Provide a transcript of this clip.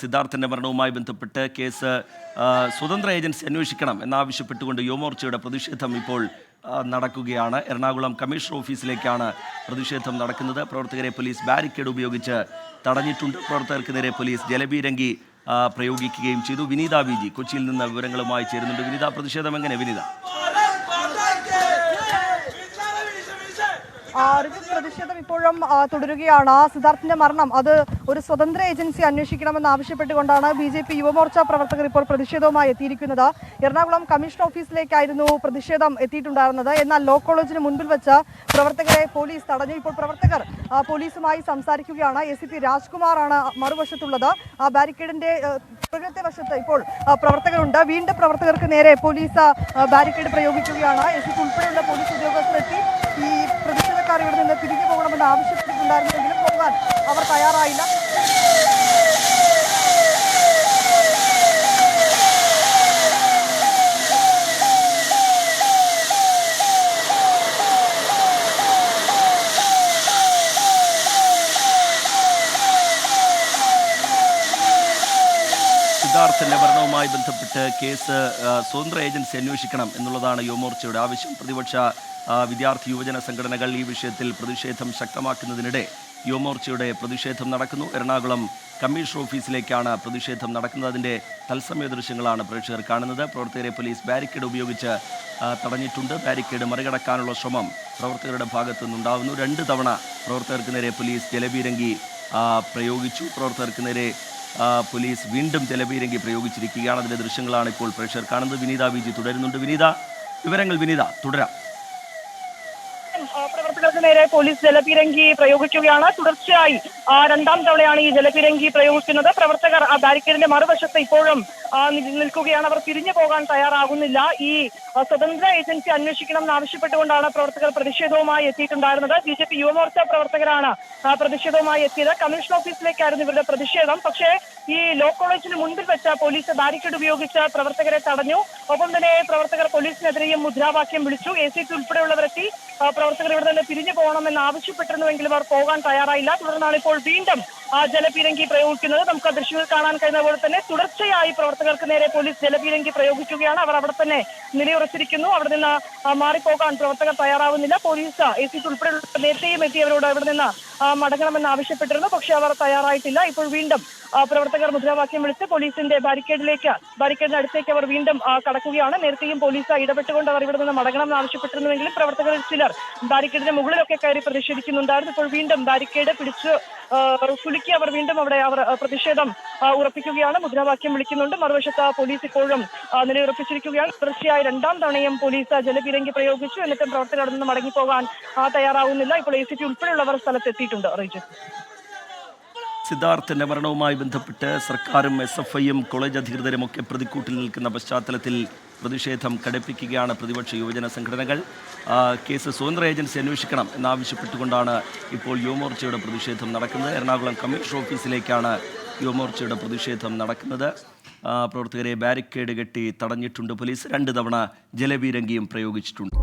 സിദ്ധാർത്ഥന്റെ മരണവുമായി ബന്ധപ്പെട്ട് കേസ് സ്വതന്ത്ര ഏജൻസി അന്വേഷിക്കണം എന്നാവശ്യപ്പെട്ടുകൊണ്ട് യുവമോർച്ചയുടെ പ്രതിഷേധം ഇപ്പോൾ നടക്കുകയാണ്. എറണാകുളം കമ്മീഷണർ ഓഫീസിലേക്കാണ് പ്രതിഷേധം നടക്കുന്നത്. പ്രവർത്തകരെ പോലീസ് ബാരിക്കേഡ് ഉപയോഗിച്ച് തടഞ്ഞിട്ടുണ്ട്. പ്രവർത്തകർക്ക് നേരെ പോലീസ് ജലബീരങ്കി പ്രയോഗിക്കുകയും ചെയ്തു. വിനീത വിജി കൊച്ചിയിൽ നിന്ന് വിവരങ്ങളുമായി ചേരുന്നുണ്ട്. വിനീത പ്രതിഷേധം എങ്ങനെ? വിനീത. റിജു പ്രതിഷേധം ഇപ്പോഴും തുടരുകയാണ്. സിദ്ധാർത്ഥിന്റെ മരണം അത് ഒരു സ്വതന്ത്ര ഏജൻസി അന്വേഷിക്കണമെന്ന് ആവശ്യപ്പെട്ടുകൊണ്ടാണ് ബി ജെ പി യുവമോർച്ച പ്രവർത്തകർ ഇപ്പോൾ പ്രതിഷേധവുമായി എത്തിയിരിക്കുന്നത്. എറണാകുളം കമ്മീഷൻ ഓഫീസിലേക്കായിരുന്നു പ്രതിഷേധം എത്തിയിട്ടുണ്ടായിരുന്നത്. എന്നാൽ ലോ കോളേജിന് മുൻപിൽ വെച്ച് പ്രവർത്തകരെ പോലീസ് തടഞ്ഞു. ഇപ്പോൾ പ്രവർത്തകർ പോലീസുമായി സംസാരിക്കുകയാണ്. എസ് സി രാജ്കുമാറാണ് മറുവശത്തുള്ളത്. ആ ബാരിക്കേഡിന്റെ ആ, പുറകത്തെ വശത്ത് ഇപ്പോൾ പ്രവർത്തകരുണ്ട്. വീണ്ടും പ്രവർത്തകർക്ക് നേരെ പോലീസ് ബാരിക്കേഡ് പ്രയോഗിക്കുകയാണ്. എസ് സി ഉൾപ്പെടെയുള്ള പോലീസ് ഉദ്യോഗസ്ഥർ പ്രതിഷേധക്കാർ ഇവിടെ നിന്ന് തിരികെ പോകണമെന്ന് ആവശ്യപ്പെട്ടിട്ടുണ്ടായിരുന്നെങ്കിലും പോകാൻ അവർ തയ്യാറായില്ല. സിദ്ധാർത്ഥന്റെ മരണവുമായി ബന്ധപ്പെട്ട് കേസ് സ്വതന്ത്ര ഏജൻസി അന്വേഷിക്കണം എന്നുള്ളതാണ് യുവമോർച്ചയുടെ ആവശ്യം. പ്രതിപക്ഷ വിദ്യാർത്ഥി യുവജന സംഘടനകൾ ഈ വിഷയത്തിൽ പ്രതിഷേധം ശക്തമാക്കുന്നതിനിടെ യുവമോർച്ചയുടെ പ്രതിഷേധം നടക്കുന്നു. എറണാകുളം കമ്മീഷണർ ഓഫീസിലേക്കാണ് പ്രതിഷേധം നടക്കുന്നത്. അതിന്റെ തത്സമയ ദൃശ്യങ്ങളാണ് പ്രേക്ഷകർ കാണുന്നത്. പ്രവർത്തകരെ പോലീസ് ബാരിക്കേഡ് ഉപയോഗിച്ച് തടഞ്ഞിട്ടുണ്ട്. ബാരിക്കേഡ് മറികടക്കാനുള്ള ശ്രമം പ്രവർത്തകരുടെ ഭാഗത്തു നിന്നുണ്ടാവുന്നു. രണ്ട് തവണ പ്രവർത്തകർക്ക് നേരെ പോലീസ് ജലബീരങ്കി പ്രയോഗിച്ചു. പ്രവർത്തകർക്ക് നേരെ പോലീസ് വീണ്ടും ജലപീരങ്കി പ്രയോഗിച്ചിരിക്കുകയാണ്. അതിന്റെ ദൃശ്യങ്ങളാണ് ഇപ്പോൾ പ്രേക്ഷകർ കാണുന്നത്. വിനീത വിജി തുടരുന്നുണ്ട്. വിനീത വിവരങ്ങൾ വിനീത തുടരാം. പ്രവർത്തകർക്ക് നേരെ പോലീസ് ജലപീരങ്കി പ്രയോഗിക്കുകയാണ്. തുടർച്ചയായി രണ്ടാം തവണയാണ് ഈ ജലപീരങ്കി പ്രയോഗിക്കുന്നത്. പ്രവർത്തകർ ആ ബാരിക്കേഡിന്റെ മറുവശത്ത് ഇപ്പോഴും നിൽക്കുകയാണ്. അവർ തിരിഞ്ഞു പോകാൻ തയ്യാറാകുന്നില്ല. ഈ സ്വതന്ത്ര ഏജൻസി അന്വേഷിക്കണം എന്നാവശ്യപ്പെട്ടുകൊണ്ടാണ് പ്രവർത്തകർ പ്രതിഷേധവുമായി എത്തിയിട്ടുണ്ടായിരുന്നത്. ബി ജെ പി യുവമോർച്ച പ്രവർത്തകരാണ് പ്രതിഷേധവുമായി എത്തിയത്. കമ്മീഷൻ ഓഫീസിലേക്കായിരുന്നു ഇവരുടെ പ്രതിഷേധം. പക്ഷേ ഈ ലോ കോളേജിന് മുൻപിൽ വെച്ച പോലീസ് ബാരിക്കേഡ് ഉപയോഗിച്ച് പ്രവർത്തകരെ തടഞ്ഞു. ഒപ്പം തന്നെ പ്രവർത്തകർ പോലീസിനെതിരെയും മുദ്രാവാക്യം വിളിച്ചു. എ സി ഉൾപ്പെടെയുള്ളവരെത്തി ആ, പ്രവർത്തകർ ഇവിടെ നിന്ന് പിരിഞ്ഞു പോകണമെന്ന് ആവശ്യപ്പെട്ടിരുന്നുവെങ്കിലും അവർ പോകാൻ തയ്യാറായില്ല. തുടർന്നാണ് ഇപ്പോൾ വീണ്ടും ജലപീരങ്കി പ്രയോഗിക്കുന്നത് നമുക്ക് ദൃശ്യങ്ങൾ കാണാൻ കഴിയുന്ന പോലെ തന്നെ തുടർച്ചയായി പ്രവർത്തകർക്ക് നേരെ പോലീസ് ജലപീരങ്കി പ്രയോഗിക്കുകയാണ്. അവർ അവിടെ തന്നെ നിലയുറച്ചിരിക്കുന്നു. അവിടെ നിന്ന് മാറിപ്പോകാൻ പ്രവർത്തകർ തയ്യാറാവുന്നില്ല. പോലീസ് എ സി ഉൾപ്പെടെയുള്ള നേരത്തെയും എത്തിയവരോട് അവിടെ നിന്ന് മടങ്ങണമെന്ന് ആവശ്യപ്പെട്ടിരുന്നു. പക്ഷേ അവർ തയ്യാറായിട്ടില്ല. ഇപ്പോൾ വീണ്ടും പ്രവർത്തകർ മുദ്രാവാക്യം വിളിച്ച് പോലീസിന്റെ ബാരിക്കേഡിലേക്ക് ബാരിക്കേഡിന് അടുത്തേക്ക് അവർ വീണ്ടും കടക്കുകയാണ്. നേരത്തെയും പോലീസ് ഇടപെട്ടുകൊണ്ട് അവർ ഇവിടെ നിന്ന് മടങ്ങണമെന്ന് ആവശ്യപ്പെട്ടിരുന്നുവെങ്കിലും പ്രവർത്തകരിൽ ചിലർ ബാരിക്കേഡിന്റെ മുകളിലൊക്കെ കയറി പ്രതിഷേധിക്കുന്നുണ്ടായിരുന്നു. ഇപ്പോൾ വീണ്ടും ബാരിക്കേഡ് പിടിച്ച് കുലുക്കി അവർ വീണ്ടും അവിടെ അവർ പ്രതിഷേധം ഉറപ്പിക്കുകയാണ്. മുദ്രാവാക്യം വിളിക്കുന്നുണ്ട്. മറുവശത്ത് പോലീസ് ഇപ്പോഴും നിലയുറപ്പിച്ചിരിക്കുകയാണ്. തുടർച്ചയായി രണ്ടാം തവണയും പോലീസ് ജലപീരങ്കി പ്രയോഗിച്ചു. എന്നിട്ടും പ്രവർത്തകർ നിന്ന് മടങ്ങിപ്പോകാൻ തയ്യാറാവുന്നില്ല. ഇപ്പോൾ എ സി പി ഉൾപ്പെടെയുള്ളവർ സ്ഥലത്തെത്തിയിട്ടുണ്ട്. അറിയിച്ചു. സിദ്ധാർത്ഥന്റെ മരണവുമായി ബന്ധപ്പെട്ട് സർക്കാരും എസ് എഫ് ഐയും കോളേജ് അധികൃതരും ഒക്കെ പ്രതിക്കൂട്ടിൽ നിൽക്കുന്ന പശ്ചാത്തലത്തിൽ പ്രതിഷേധം കടുപ്പിക്കുകയാണ് പ്രതിപക്ഷ യുവജന സംഘടനകൾ. കേസ് സ്വതന്ത്ര ഏജൻസി അന്വേഷിക്കണം എന്നാവശ്യപ്പെട്ടുകൊണ്ടാണ് ഇപ്പോൾ യുവമോർച്ചയുടെ പ്രതിഷേധം നടക്കുന്നത്. എറണാകുളം കമ്മീഷണർ ഓഫീസിലേക്കാണ് യുവമോർച്ചയുടെ പ്രതിഷേധം നടക്കുന്നത്. പ്രവർത്തകരെ ബാരിക്കേഡ് കെട്ടി തടഞ്ഞിട്ടുണ്ട് പോലീസ്. രണ്ട് തവണ ജലബീരങ്കിയും പ്രയോഗിച്ചിട്ടുണ്ട്.